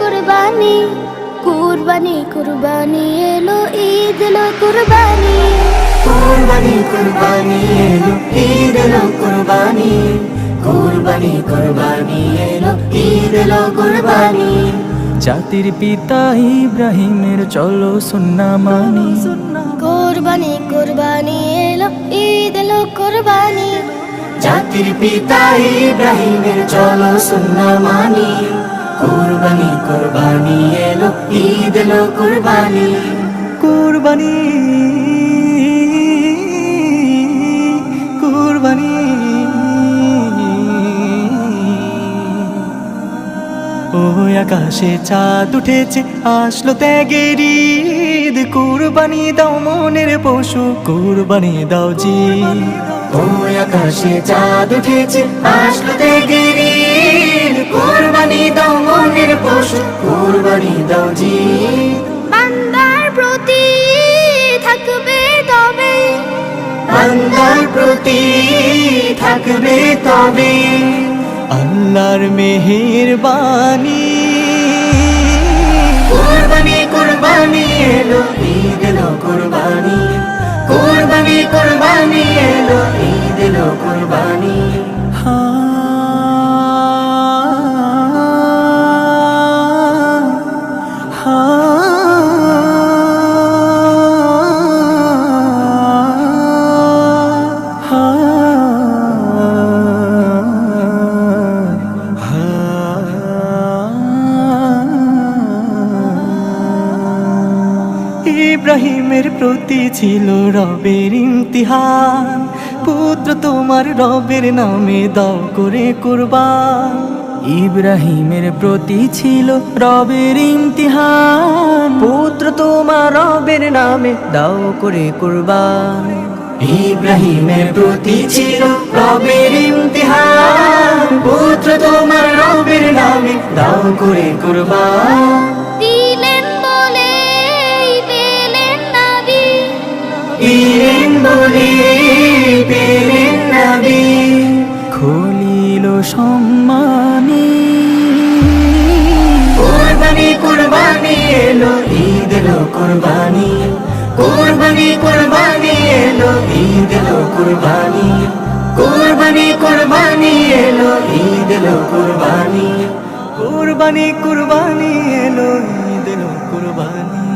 কুরবানি কুরবানি কুরবানি এলো ঈদ এলো কুরবানি। কুরবানি কুরবানি এলো ঈদ এলো কুরবানি। কুরবানি কুরবানি এলো ঈদ এলো কুরবানি। জাতির পিতা ইব্রাহিমের চলো সুন্না মানি। কুরবানি কুরবানি এলো ঈদ এলো কুরবানি। জাতির পিতা ইব্রাহিমের চলো সুন্না মানি। কুরবানি এলো ঈদ এলো কুরবানি। কুরবানি কুরবানি। ও আকাশে চাঁদ উঠেছে আসলো ত্যাগের ঈদ। কুরবানি দাও মনের পশু কুরবানি দাও জি ও আকাশে চাঁদ উঠেছে আসলো তেগেরি কুরবানি বান্দার প্রতি থাকবে তবে। বান্দার প্রতি থাকবে তবে। আল্লাহর মেহেরবানি ইব্রাহিমের প্রতি ছিল রবের ইমতিহান। পুত্র তোমার রবের নামে দাও করে কুরবান। ইব্রাহিমের প্রতি ছিল রবের ইমতিহান। পুত্র তোমার রবের নামে দাও করে কুরবান। ইব্রাহিমের প্রতি ছিল রবের ইমতিহান। পুত্র তোমার রবের নামে দাও করে কুরবান। দিলেন বলে পেলেন নবী খলিল সম্মানী। কুরবানি কুরবানি এলো ঈদ এলো কুরবানি। কুরবানি কুরবানি এলো ঈদ এলো কুরবানি। কুরবানি কুরবানি এলো ঈদ এলো কুরবানি। কুরবানি কুরবানি এলো ঈদ এলো কুরবানি।